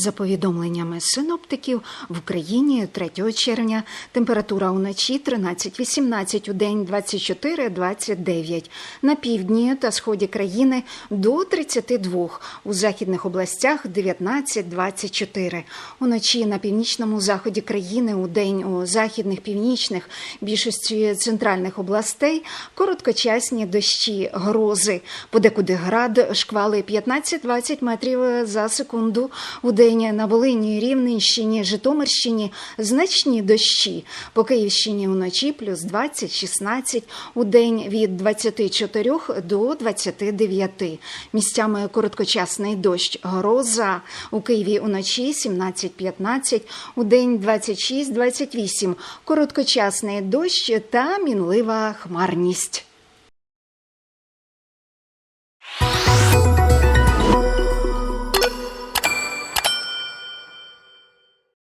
За повідомленнями синоптиків, в Україні 3 червня температура уночі 13-18, у день 24-29. На півдні та сході країни до 32, у західних областях 19-24. Уночі на північному заході країни, у день у західних, північних, більшості центральних областей короткочасні дощі, грози, подекуди град, шквали 15-20 метрів за секунду. У день на Волині, Рівненщині, Житомирщині значні дощі. По Київщині вночі плюс 20-16, у день від 24 до 29. Місцями короткочасний дощ, гроза. У Києві уночі 17-15, у день 26-28. Короткочасний дощ та мінлива хмарність.